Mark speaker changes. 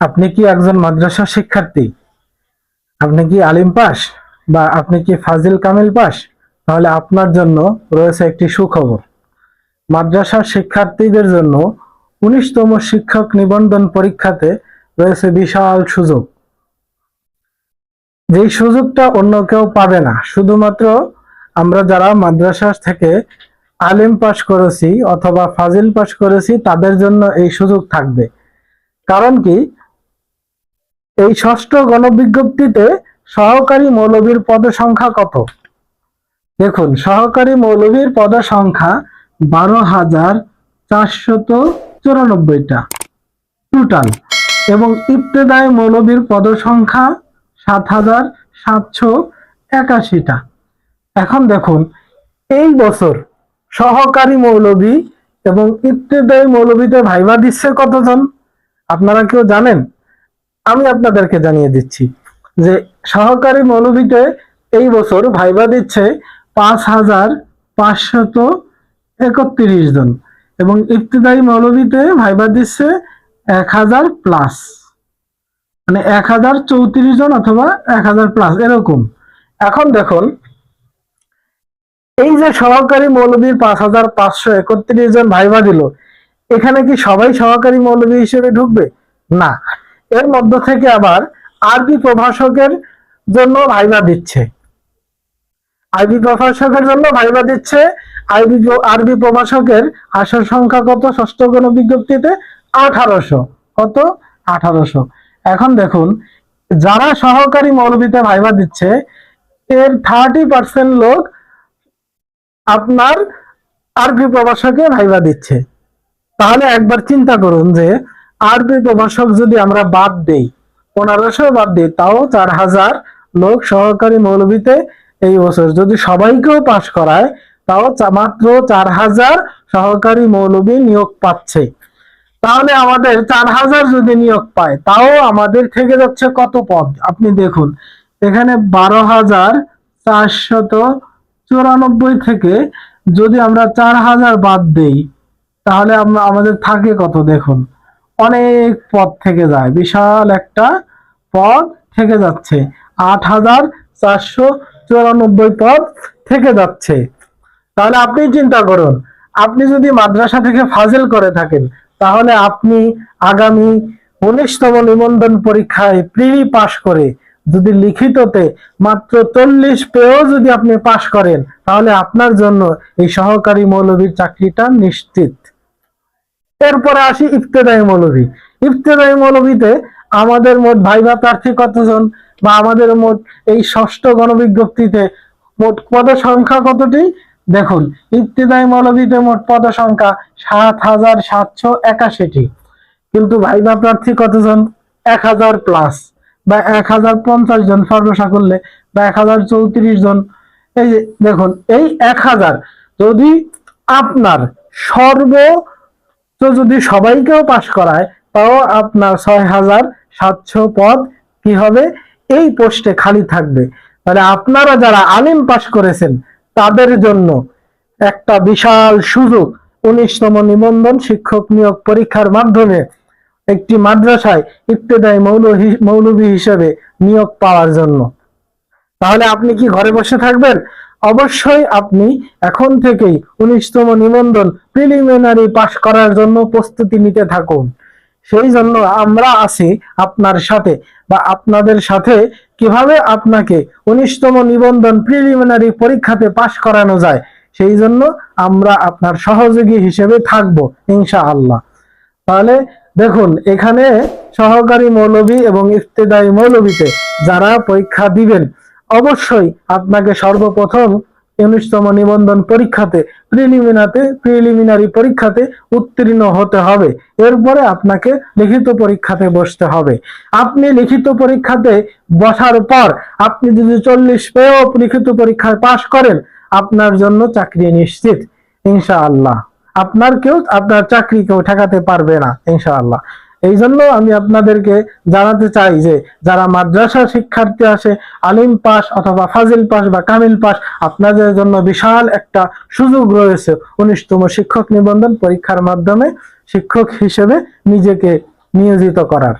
Speaker 1: আপনি কি একজন মাদ্রাসা শিক্ষার্থী? আপনি কি আলিম পাস? বা আপনি কি ফাজিল কামিল পাস? তাহলে আপনার জন্য রয়েছে একটি সুখবর। মাদ্রাসার শিক্ষার্থীদের জন্য উনিশতম শিক্ষক নিবন্ধন পরীক্ষাতে রয়েছে বিশাল সুযোগ। যেই সুযোগটা অন্য কেউ পাবে না, শুধুমাত্র আমরা যারা মাদ্রাসা থেকে আলিম পাস করেছি অথবা ফাজিল পাস করেছি, তাদের জন্য এই সুযোগ থাকবে। কারণ কি? এই ষষ্ঠ গণবিজ্ঞপ্তিতে সহকারী মৌলবীর পদ সংখ্যা কত? দেখুন, সহকারী মৌলবীর পদ সংখ্যা বারো হাজার চারশত চুরানব্বইটা টোটাল এবং ইবতেদায় মৌলবীর পদ সংখ্যা সাত হাজার সাতশো একাশিটা। এখন দেখুন, এই বছর সহকারী মৌলবী এবং ইবতেদায়ী মৌলবীতে ভাইবা দিচ্ছে কতজন? আপনারা কেউ জানেন? আমি আপনাদেরকে জানিয়ে দিচ্ছি যে সহকারী মৌলবীতে এই বছর ভাইবা দিচ্ছে পাঁচ হাজার পাঁচশত একত্রিশ জন এবং ইবতদায়ী মৌলবীতে ভাইবা দিচ্ছে এক হাজার প্লাস মানে এক হাজার চৌত্রিশ জন অথবা এক হাজার প্লাস এরকম। এখন দেখুন, এই যে সহকারী মৌলবীর পাঁচ হাজার পাঁচশো একত্রিশ জন ভাইবা দিল, এখানে কি সবাই সহকারী মৌলবী হিসেবে ঢুকবে? না। এর মধ্য থেকে আবার আরবি প্রভাষকের জন্য ভাইবা দিচ্ছে। আরবি প্রভাষকের জন্য ভাইবা দিচ্ছে। আরবি আরবি প্রভাষকের আসন সংখ্যা কত? ষষ্ঠ গণ বিজ্ঞপ্তিতে আঠারোশো। কত? আঠারোশো। এখন দেখুন, যারা সহকারী মৌলবীতে ভাইবা দিচ্ছে, এর থার্টি পার্সেন্ট লোক আপনার আরবি প্রভাষকে ভাইবা দিচ্ছে। তাহলে একবার চিন্তা করুন যে আরবি প্রভাষক যদি আমরা বাদ দেই, পনেরোশো বাদ দিই, তাও চার হাজার লোক সহকারী মৌলবীতে এই বছর। যদি সবাইকেও পাশ করায়, তাও মাত্র চার হাজার সহকারী মৌলবী নিয়োগ পাচ্ছে। তাহলে আমাদের চার হাজার যদি নিয়োগ পায়, তাও আমাদের থেকে যাচ্ছে কত পদ? আপনি দেখুন, এখানে বারো হাজার চারশত চুরানব্বই থেকে যদি আমরা চার হাজার বাদ দেই, তাহলে আমরা আমাদের থাকে কত? দেখুন অনেক পদ থেকে যায়। বিশাল একটা পদ থেকে যাচ্ছে। আট হাজার চারশো চুরানব্বই পদ থেকে যাচ্ছে। তাহলে আপনি চিন্তা করুন, আপনি যদি মাদ্রাসা থেকে ফাজিল করে থাকেন, তাহলে আপনি আগামী উনিশতম নিবন্ধন পরীক্ষায় প্রিলি পাশ করে যদি লিখিততে মাত্র চল্লিশ পেয়েও যদি আপনি পাশ করেন, তাহলে আপনার জন্য এই সহকারী মৌলবীর চাকরিটা নিশ্চিত। এরপরে আসি ইফতেদায়ী মৌলবী ইফতেদায়ী মৌলবীতে আমাদের মোট ভাইবা প্রার্থী কতজন বা আমাদের মোট এই ষষ্ঠ গণবিজ্ঞপ্তিতে মোট পদ সংখ্যা কতটি? দেখুন ইফতেদায়ী মৌলবীতে মোট পদ সংখ্যা সাত হাজার সাতশো একাশিটি। কিন্তু ভাইবা প্রার্থী কতজন? এক হাজার প্লাস বা এক হাজার পঞ্চাশ জন সর্বসা করলে বা এক হাজার চৌত্রিশ জন। এই দেখুন, এই এক হাজার যদি আপনার সর্ব তো যদি সবাইকেও পাশ করায়, তাও আপনার ছয় হাজার সাতশো পদ কি হবে? এই পোস্টে খালি থাকবে। মানে আপনারা যারা আলিম পাশ করেছেন, তাদের জন্য একটা বিশাল সুযোগ। উনিশতম নিবন্ধন শিক্ষক নিয়োগ পরীক্ষার মাধ্যমে একটি মাদ্রাসায় ইবতেদায়ী মৌলভী মৌলভী হিসেবে নিয়োগ পাওয়ার জন্য। তাহলে আপনি কি ঘরে বসে থাকবেন? অবশ্যই আপনি এখন থেকেই উনিশতম নিবন্ধন প্রিলিমিনারি পাশ করার জন্য প্রস্তুতি নিতে থাকুন। সেই জন্য আমরা আছি আপনার সাথে বা আপনাদের সাথে কীভাবে আপনাকে উনিশতম নিবন্ধন প্রিলিমিনারি পরীক্ষাতে পাশ করানো যায়, সেই জন্য আমরা আপনার সহযোগী হিসেবে থাকব ইনশা আল্লাহ তাহলে দেখুন, এখানে সহকারী মৌলবী এবং ইফতেদায়ী মৌলবীতে যারা পরীক্ষা দিবেন অবশ্যই আপনাকে সর্বপ্রথম উনিশতম নিবন্ধন পরীক্ষাতে, প্রিলিমিনাতে, প্রিলিমিনারি পরীক্ষাতে উত্তীর্ণ হতে হবে। এরপরে আপনাকে লিখিত পরীক্ষাতে বসতে হবে। আপনি লিখিত পরীক্ষাতে বসার পর আপনি যদি চল্লিশ পেয়েও লিখিত পরীক্ষায় পাশ করেন, আপনার জন্য চাকরি নিশ্চিত, ইনশাআল্লাহ। আপনার কেউ, আপনার চাকরি কেউ ঠেকাতে পারবে না, ইনশাআল্লাহ। এই জন্য আমি আপনাদেরকে জানাতে চাই যে যারা মাদ্রাসা শিক্ষার্থী আসে, আলিম পাস অথবা ফাজিল পাস বা কামিল পাস, আপনাদের জন্য বিশাল একটা সুযোগ রয়েছে উনিশতম শিক্ষক নিবন্ধন পরীক্ষার মাধ্যমে শিক্ষক হিসেবে নিজেকে নিয়োজিত করার।